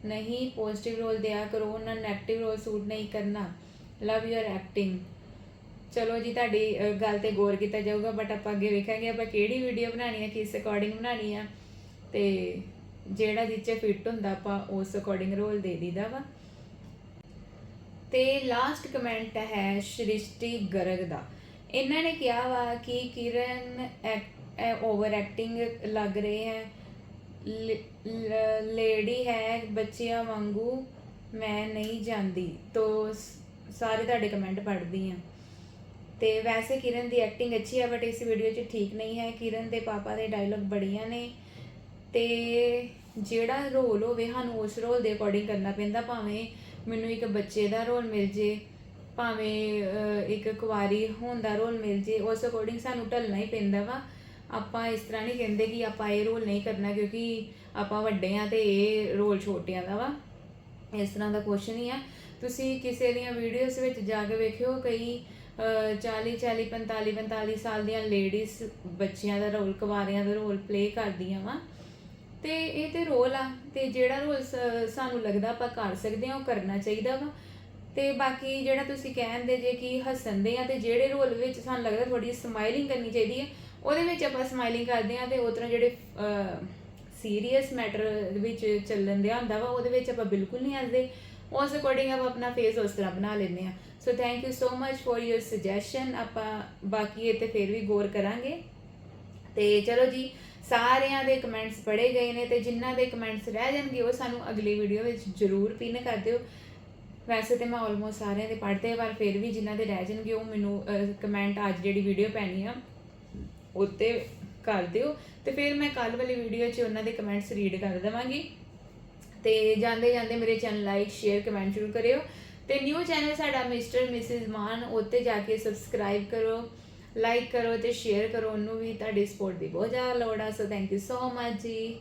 ਨਹੀਂ ਪੋਜ਼ਿਟਿਵ ਰੋਲ ਦਿਆ ਕਰੋ ਉਹਨਾਂ ਨੂੰ 네ਗੇਟਿਵ ਰੋਲ ਸੂਟ ਨਹੀਂ ਕਰਨਾ। ਲਵ ਯੂਰ ਐਕਟਿੰਗ ਚਲੋ ਜੀ, ਤੁਹਾਡੀ ਗੱਲ ਤੇ ਗੌਰ ਕੀਤਾ ਜਾਊਗਾ ਬਟ ਆਪਾਂ ਅੱਗੇ ਵੇਖਾਂਗੇ, ਆਪਾਂ ਕਿਹੜੀ ਵੀਡੀਓ ਬਣਾਉਣੀ ਹੈ ਕਿਸ ਅਕੋਰਡਿੰਗ ਬਣਾਉਣੀ ਆ, ਤੇ ਜਿਹੜਾ ਜਿੱਚੇ ਫਿੱਟ ਹੁੰਦਾ, ਆਪਾਂ ਉਸ ਅਕੋਰਡਿੰਗ ਰੋਲ ਦੇ ਦਿੰਦਾ ਵਾ। ਤੇ ਲਾਸਟ ਕਮੈਂਟ ਹੈ ਸ਼੍ਰਿਸ਼ਟੀ ਗਰਗ ਦਾ। ਇਹਨਾਂ ਨੇ ਕਿਹਾ ਵਾ ਕਿ ਕਿਰਨ ਓਵਰ ਐਕਟਿੰਗ ਲੱਗ ਰਹੇ ਹੈ ਲੇਡੀ ਹੈ ਬੱਚਿਆਂ ਵਾਂਗੂ, ਮੈਂ ਨਹੀਂ ਜਾਂਦੀ। ਤੋ ਸਾਰੇ ਤੁਹਾਡੇ ਕਮੈਂਟ ਪੜ੍ਹਦੀ ਆ ਤੇ ਵੈਸੇ ਕਿਰਨ ਦੀ ਐਕਟਿੰਗ ਅੱਛੀ ਹੈ ਬਟ ਇਸ ਵੀਡੀਓ 'ਚ ਠੀਕ ਨਹੀਂ ਹੈ। ਕਿਰਨ ਦੇ ਪਾਪਾ ਦੇ ਡਾਇਲੌਗ ਬੜੀਆਂ ਨੇ। ਤੇ ਜਿਹੜਾ ਰੋਲ ਹੋਵੇ, ਸਾਨੂੰ ਉਸ ਰੋਲ ਦੇ ਅਕੋਰਡਿੰਗ ਕਰਨਾ ਪੈਂਦਾ। ਭਾਵੇਂ ਮੈਨੂੰ ਇੱਕ ਬੱਚੇ ਦਾ ਰੋਲ ਮਿਲ ਜੇ, ਭਾਵੇਂ ਇੱਕ ਕੁਵਾਰੀ ਹੋਣ ਦਾ ਰੋਲ ਮਿਲ ਜੇ, ਉਸ ਅਕੋਰਡਿੰਗ ਸਾਨੂੰ ਢਲਣਾ ਹੀ ਪੈਂਦਾ ਵਾ। ਆਪਾਂ ਇਸ ਤਰ੍ਹਾਂ ਨਹੀਂ ਕਹਿੰਦੇ ਕਿ ਆਪਾਂ ਇਹ ਰੋਲ ਨਹੀਂ ਕਰਨਾ, ਕਿਉਂਕਿ ਆਪਾਂ ਵੱਡੇ ਆ ਤੇ ਇਹ ਰੋਲ ਛੋਟਿਆਂ ਦਾ ਵਾ। ਇਸ ਤਰ੍ਹਾਂ ਦਾ ਕੁਛ ਨਹੀਂ ਆ। ਤੁਸੀਂ ਕਿਸੇ ਦੀਆਂ ਵੀਡੀਓਜ਼ ਵਿੱਚ ਜਾ ਕੇ ਵੇਖਿਓ, ਕਈ 40 40 45 45 ਸਾਲ ਦੀਆਂ ਲੇਡੀਜ਼ ਬੱਚਿਆਂ ਦਾ ਰੋਲ, ਕੁਵਾਰਿਆਂ ਦਾ ਰੋਲ ਪਲੇ ਕਰਦੀਆਂ ਵਾ। ਤੇ ਇਹ ਤੇ ਰੋਲ ਆ, ਤੇ ਜਿਹੜਾ ਰੋਲ ਸਾਨੂੰ ਲੱਗਦਾ ਆਪਾਂ ਕਰ ਸਕਦੇ ਹਾਂ ਉਹ ਕਰਨਾ ਚਾਹੀਦਾ ਵਾ। ਤੇ ਬਾਕੀ ਜਿਹੜਾ ਤੁਸੀਂ ਕਹਿੰਦੇ ਜੇ ਕਿ ਹੱਸਣਦੇ ਆ, ਤੇ ਜਿਹੜੇ ਰੋਲ ਵਿੱਚ ਸਾਨੂੰ ਲੱਗਦਾ ਥੋੜੀ ਸਮਾਈਲਿੰਗ ਕਰਨੀ ਚਾਹੀਦੀ ਹੈ ਉਹਦੇ ਵਿੱਚ ਆਪਾਂ ਸਮਾਈਲਿੰਗ ਕਰਦੇ ਆ ਤੇ ਉਤਰਾ ਜਿਹੜੇ ਸੀਰੀਅਸ ਮੈਟਰ ਵਿੱਚ ਚੱਲਣ ਦਿਆ ਹੁੰਦਾ ਵਾ, ਉਹਦੇ ਵਿੱਚ ਆਪਾਂ ਬਿਲਕੁਲ ਨਹੀਂ ਹੱਸਦੇ। ਉਸ ਅਕੋਰਡਿੰਗ ਆਪਾਂ ਆਪਣਾ ਫੇਸ ਉਸ ਤਰ੍ਹਾਂ ਬਣਾ ਲੈਂਦੇ ਆ so thank you so much for your suggestion ਆਪਾਂ ਬਾਕੀ ਇਹ ਤੇ ਫਿਰ ਵੀ ਗੌਰ ਕਰਾਂਗੇ। ਤੇ ਚਲੋ ਜੀ, ਸਾਰਿਆਂ ਦੇ ਕਮੈਂਟਸ ਪੜ੍ਹੇ ਗਏ ਨੇ ਤੇ ਜਿਨ੍ਹਾਂ ਦੇ ਕਮੈਂਟਸ ਰਹਿ ਜਾਣਗੇ, ਉਹ ਸਾਨੂੰ ਅਗਲੀ ਵੀਡੀਓ ਵਿੱਚ ਜ਼ਰੂਰ ਪਿਨ ਕਰ ਦਿਓ। ਵੈਸੇ ਤੇ ਮੈਂ ਆਲਮੋਸਟ ਸਾਰਿਆਂ ਦੇ ਪੜ੍ਹਦੇ ਪਰ ਫਿਰ ਵੀ ਜਿਨ੍ਹਾਂ ਦੇ ਰਹਿ ਜਾਣਗੇ, ਉਹ ਮੈਨੂੰ ਕਮੈਂਟ ਅੱਜ ਜਿਹੜੀ ਵੀਡੀਓ ਪੈਣੀ ਆ ਉੱਤੇ ਕਰ ਦਿਓ। ਤੇ ਫਿਰ ਮੈਂ ਕੱਲ ਵਾਲੀ ਵੀਡੀਓ 'ਚ ਉਹਨਾਂ ਦੇ ਕਮੈਂਟਸ ਰੀਡ ਕਰ ਦੇਵਾਂਗੀ। ਤੇ ਜਾਂਦੇ ਜਾਂਦੇ ਮੇਰੇ ਚੈਨਲ ਲਾਈਕ ਸ਼ੇਅਰ ਕਮੈਂਟ ਜ਼ਰੂਰ ਕਰਿਓ। ਤੇ ਨਿਊ ਚੈਨਲ ਸਾਡਾ ਮਿਸਟਰ ਮਿਸਿਸ ਮਾਨ ਉੱਤੇ ਜਾ ਕੇ ਸਬਸਕ੍ਰਾਈਬ ਕਰੋ ਲਾਈਕ ਕਰੋ ਤੇ ਸ਼ੇਅਰ ਕਰੋ। ਉਹਨੂੰ ਵੀ ਤੁਹਾਡੀ ਸਪੋਰਟ ਦੀ ਬਹੁਤ ਜ਼ਿਆਦਾ ਲੋੜ ਆ। So thank you so much ji.